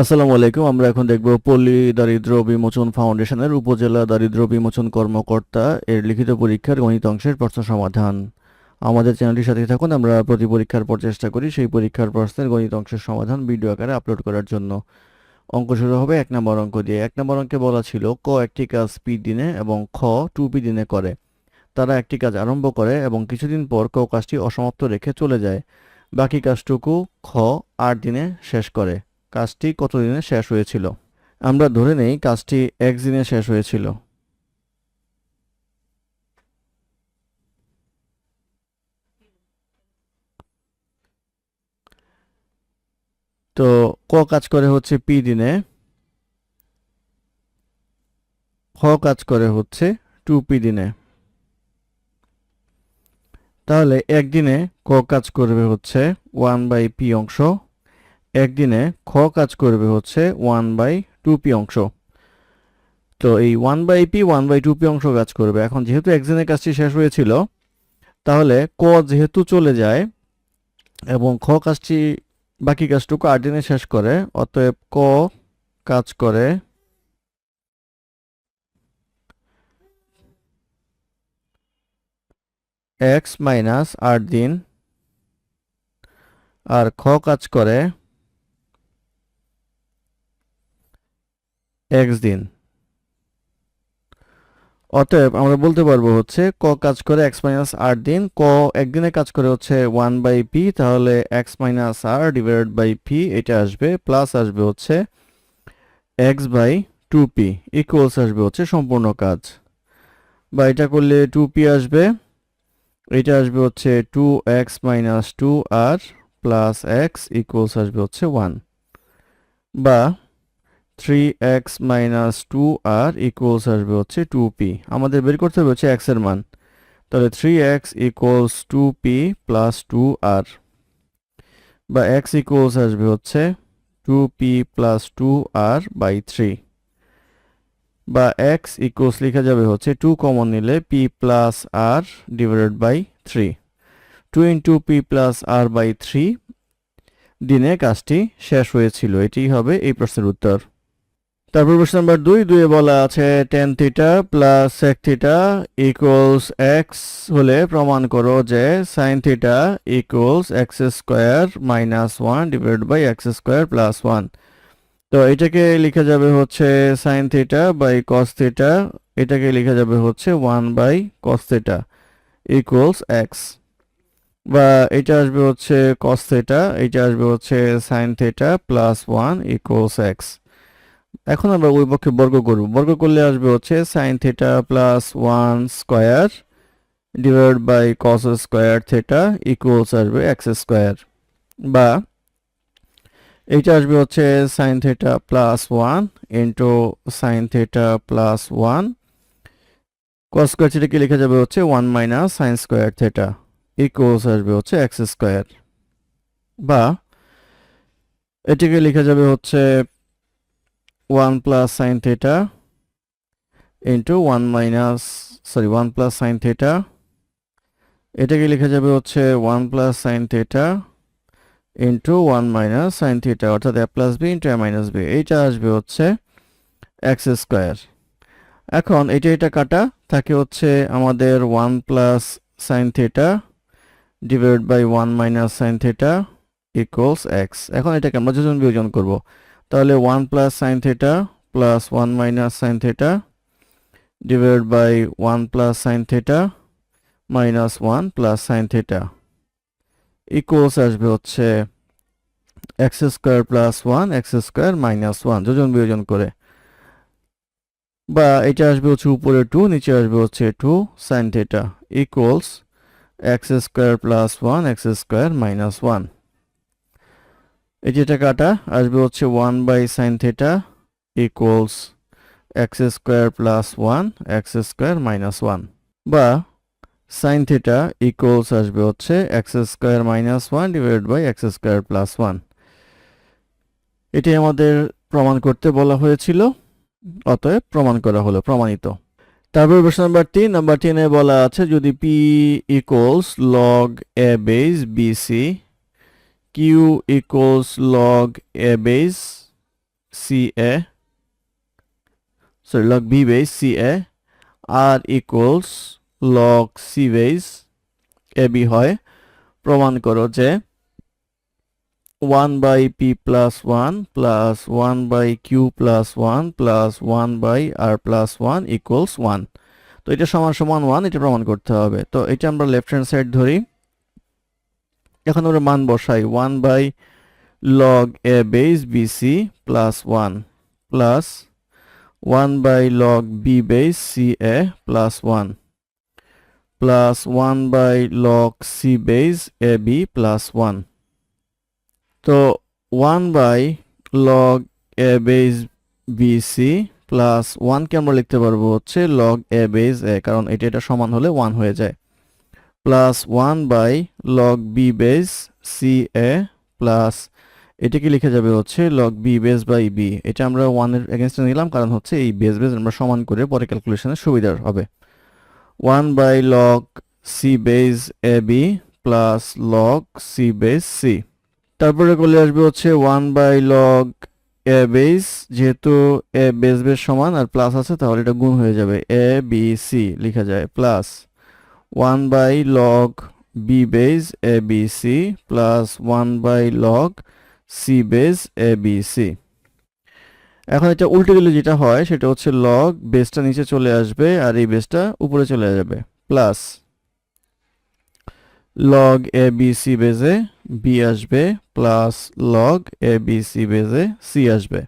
আসসালামু আলাইকুম, আমরা এখন দেখব পল্লী দারিদ্র বিমোচন ফাউন্ডেশনের উপজেলা দারিদ্র বিমোচন কর্মকর্তা এর লিখিত পরীক্ষার গণিত অংশের প্রশ্ন সমাধান। আমাদের চ্যানেলটির সাথে থাকুন, আমরা প্রতি পরীক্ষার পর চেষ্টা করি সেই পরীক্ষার প্রশ্নের গণিত অংশের সমাধান ভিডিও আকারে আপলোড করার জন্য। অঙ্ক শুরু হবে এক নম্বর অঙ্ক দিয়ে। এক নম্বর অঙ্কে বলা ছিল, ক একটি কাজ পি দিনে এবং খ টু পি দিনে করে। তারা একটি কাজ আরম্ভ করে এবং কিছুদিন পর ক কাজটি অসমাপ্ত রেখে চলে যায়। বাকি কাজটুকু খ আট দিনে শেষ করে। কাজটি কতদিনে শেষ হয়েছিল? আমরা ধরে নেই কাজটি এক দিনে শেষ হয়েছিল। তো ক কাজ করে হচ্ছে পি দিনে? খ কাজ করে হচ্ছে টু পি দিনে। তাহলে একদিনে ক কাজ করবে হচ্ছে ওয়ান বাই পি অংশ। একদিনে খ কাজ করবে হচ্ছে ওয়ান বাই টু পি অংশ। তো এই one by p one by two p অংশ কাজ করবে। এখন যেহেতু একদিনের কাজটি শেষ হয়েছিল, তাহলে ক যেহেতু চলে যায় এবং খ কাজটি, বাকি কাজটুকু আট দিনে শেষ করে, অতএব ক কাজ করে এক্স মাইনাস আট দিন, আর খ কাজ করে এক্স দিন। অতএব আমরা বলতে পারব হচ্ছে ক কাজ করে এক্স মাইনাস আট দিন, ক একদিনে কাজ করে হচ্ছে ওয়ান বাই পি তাহলে x minus r divided by p এটা আসবে প্লাস আসবে হচ্ছে x by two p equals আসবে হচ্ছে সম্পূর্ণ কাজ। বা এটা করলে টু পি আসবে, এটা আসবে হচ্ছে two x minus two r plus x equals আসবে হচ্ছে ওয়ান বা three x minus two r equals আসবে হচ্ছে টু পি আমাদের বের করতে হবে হচ্ছে এক্সের মান। তাহলে three x equals two p plus two r বা এক্স ইকুয়ালস আসবে হচ্ছে two p plus two r by three বা এক্স ইকুয়ালস লেখা যাবে হচ্ছে টু কমন নিলে p plus r divided by three two into p plus r by three দিনে কাজটি শেষ হয়েছিল। এটি হবে এই প্রশ্নের উত্তর। তারপর প্রশ্ন নাম্বার দুই দুয়ে বলা আছে tan theta plus sec theta equals x হলে প্রমাণ করো যে sine theta equals x square minus one divide by x square plus one তো এটাকে লেখা যাবে হচ্ছে sine theta by cos theta এটাকে লেখা যাবে হচ্ছে one by cos theta equals x বা এটা আসবে হচ্ছে কস থিটা এটা আসবে হচ্ছে sine theta plus one equals x এখন আমরা ওই পক্ষে বর্গ করব। বর্গ করলে আসবে হচ্ছে sine theta plus one square divide by cos square theta equals আসবে এক্স স্কোয়ার বা এইটা আসবে হচ্ছে sine theta plus one into sine theta plus one cos square থিটাকে লেখা যাবে হচ্ছে one minus sine square theta equals আসবে হচ্ছে এক্স স্কোয়ার বা এটিকে লেখা যাবে হচ্ছে one plus sine theta into one minus sorry one plus sine theta এটাকে লেখা যাবে হচ্ছে one plus sine theta into one minus sine theta অর্থাৎ a plus b into a minus b এইটা আসবে হচ্ছে এক্স স্কোয়ার এখন এটা এটা কাটা থাকে হচ্ছে আমাদের one plus sine theta divide by one minus sine theta equals x এখন এটাকে আমরা যোজন বিয়োজন করব। তাহলে one plus sine theta plus one minus sine theta divide by one plus sine theta minus one plus sine theta equals আসবে হচ্ছে x square plus one x square minus one যোজন বিয়োজন করে। বা এটা আসবে হচ্ছে উপরে টু নিচে আসবে হচ্ছে two sine theta equals x square plus one x square minus one এই যেটা কাটা আসবে হচ্ছে one by sine theta equals x square plus one x square minus one বা সাইন থিটা ইকুয়ালস আসবে হচ্ছে x square minus one divide by x square plus one এটি আমাদের প্রমাণ করতে বলা হয়েছিল, অতএব প্রমাণ করা হলো, প্রমাণিত। তারপর প্রশ্ন নাম্বার তিন, নাম্বার টেনে বলা আছে, যদি p equals log a base b c a base c a sorry log b base c a r equals log c base a b হয়। প্রমাণ করো যে one by p plus one plus one by q plus one plus one by r plus one equals one তো এটা সমান সমান one এটা প্রমাণ করতে হবে। তো এটা আমরা লেফট হ্যান্ড সাইড ধরি। এখন আমরা মান বসাই। One by log a base b c plus one plus one by log b base c a plus one plus one by log c base a b plus one তো one by log a base b c plus ওয়ানকে আমরা লিখতে পারব হচ্ছে log এ base এ কারণ এটা এটা সমান হলে ওয়ান হয়ে যায়। Plus one by log b base c a plus এটাকে লিখে যাবে হচ্ছে log b base by b এটা আমরা ওয়ানের এগেনস্টে নিলাম, কারণ হচ্ছে এই বেস বেস আমরা সমান করে পরে ক্যালকুলেশনে সুবিধার হবে। One by log c base a b plus log c base c তারপরে করলে আসবে হচ্ছে one by log a base যেহেতু এ বেস বেস সমান আর প্লাস আছে, তাহলে এটা গুণ হয়ে যাবে এ বি সি লেখা যায় plus one by log b base a b c plus one by log c base a b c এখন এটা উল্টে দিলে যেটা হয়, সেটা হচ্ছে লগ বেসটা নিচে চলে আসবে আর এই বেসটা উপরে চলে যাবে। Plus log a b c বেজে বি আসবে plus log a b c বেজে সি আসবে।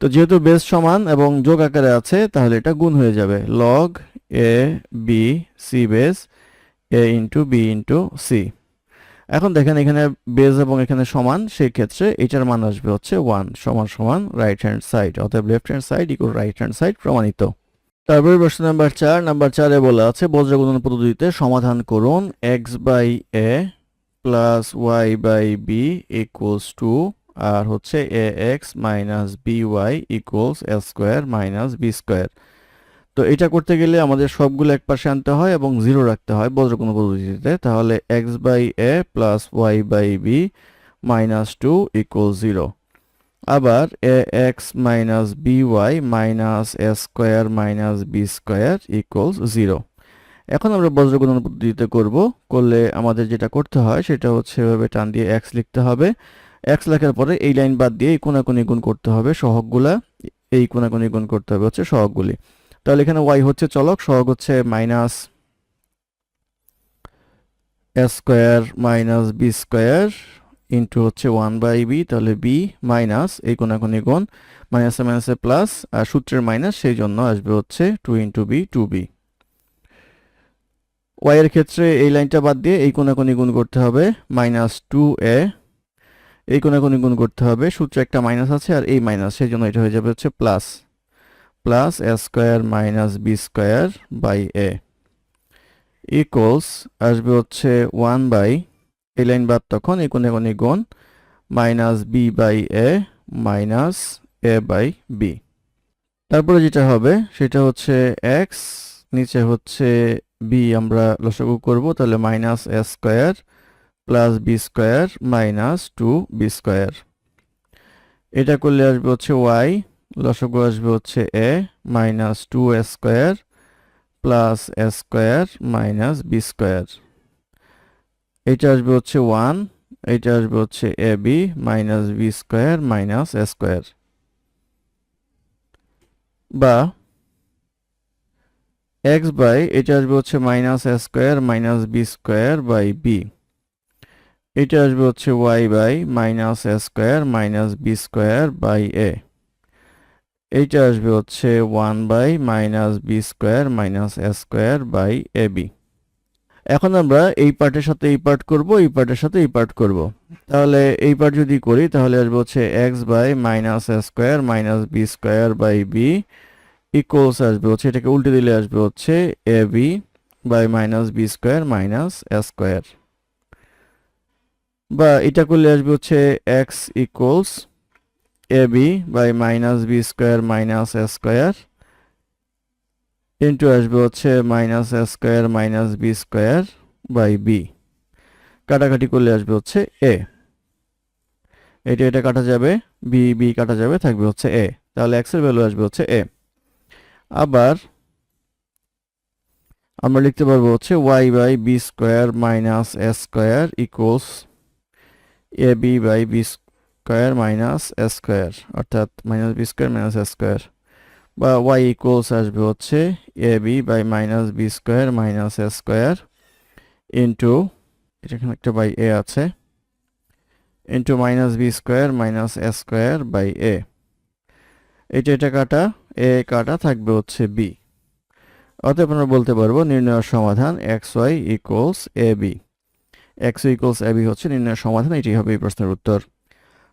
তো যেহেতু বেস সমান এবং যোগ আকারে আছে, তাহলে এটা গুণ হয়ে যাবে। Log a b c base a into b into c এখন দেখেন এখানে বেস এবং এখানে সমান সেই ক্ষেত্রে এটার মান আসবে হচ্ছে ওয়ান সমান সমান রাইট হ্যান্ড সাইড অতএব left hand side equal right hand side প্রমাণিত। তারপরে প্রশ্ন নাম্বার চার, নাম্বার চারে বলা আছে, বজ্রগুণন পদ্ধতিতে সমাধান করুন x by a plus y by b equals two আর হচ্ছে a x minus b y equals a square minus b square তো এটা করতে গেলে আমাদের সবগুলো এক পাশে আনতে হয় এবং জিরো রাখতে হয় বজ্রগুণ পদ্ধতিতে। তাহলে x by a plus y by b minus two equal zero আবার a x minus b y minus a square minus b square equals zero এখন আমরা বজ্রগুণন পদ্ধতিতে করব। করলে আমাদের যেটা করতে হয় সেটা হচ্ছে এভাবে টান দিয়ে এক্স লিখতে হবে। এক্স লেখার পরে এই লাইন বাদ দিয়ে এই কোনাকুনি গুণ করতে হবে সহগগুলা। এই কোনাকুনি গুণ করতে হবে হচ্ছে সহগগুলি। তাহলে এখানে ওয়াই হচ্ছে চলক, সহগ হচ্ছে minus a square minus b square into হচ্ছে ওয়ান বাই বি তাহলে বি মাইনাস এই কোনাকুনি গুণ মাইনাসে মাইনাসে প্লাস আর সূত্রের মাইনাস সেই জন্য আসবে হচ্ছে two into b two b y এর ক্ষেত্রে এই লাইনটা বাদ দিয়ে এই কোনাকুনি গুণ করতে হবে মাইনাস টু এ এই কোনাকুনি গুণ করতে হবে, সূত্রে একটা মাইনাস আছে আর এই মাইনাস সেই জন্য এটা হয়ে যাবে হচ্ছে plus plus a square minus b square by a equals আসবে হচ্ছে ওয়ান বাই এই লাইন বাদ তখন কোনে কোনে গুণ minus b by a minus a by b তারপরে যেটা হবে, সেটা হচ্ছে এক্স নিচে হচ্ছে বি আমরা লসাগু করব, তাহলে minus a square plus b square minus two b square এটা করলে আসবে হচ্ছে ওয়াই লসাগু আসবে হচ্ছে a minus two square plus a square minus b square. এটা আসবে হচ্ছে ওয়ান এটা আসবে হচ্ছে a b minus b square minus a square. বা এক্স বাই এটা আসবে হচ্ছে minus a square minus b square by b. এটা আসবে হচ্ছে y by minus a square minus b square by a. এইটা আসবে হচ্ছে one by minus b square minus a square by a b এখন আমরা এই পার্টের সাথে এই পার্ট করব, এই পার্টের সাথে এই পার্ট করব। তাহলে এই পার্ট যদি করি, তাহলে আসবে হচ্ছে x by minus a square minus b square by b equals আসবে হচ্ছে, এটাকে উল্টে দিলে আসবে হচ্ছে a b by minus b square minus a square বা এটা করলে আসবে হচ্ছে x equals a b by minus b square minus a square into আসবে হচ্ছে minus a square minus b square by b কাটাকাটি করলে আসবে হচ্ছে এ এটা এটা কাটা যাবে বি বি কাটা যাবে, থাকবে হচ্ছে এ তাহলে এক্সের ভ্যালু আসবে হচ্ছে এ আবার আমরা লিখতে পারব হচ্ছে y by b square minus s square equals a b by b minus s square অর্থাৎ minus b square minus s square বা ওয়াই ইকুয়ালস আসবে হচ্ছে a b by minus b square minus s square into এখানে একটা by a আছে into minus b square minus s square by a এটা এটা কাটা এ কাটা থাকবে হচ্ছে বি অতএব আমরা বলতে পারব নির্ণয়ের সমাধান x y equals a b x equals a b হচ্ছে নির্ণয়ের সমাধান এটি হবে এই প্রশ্নের উত্তর।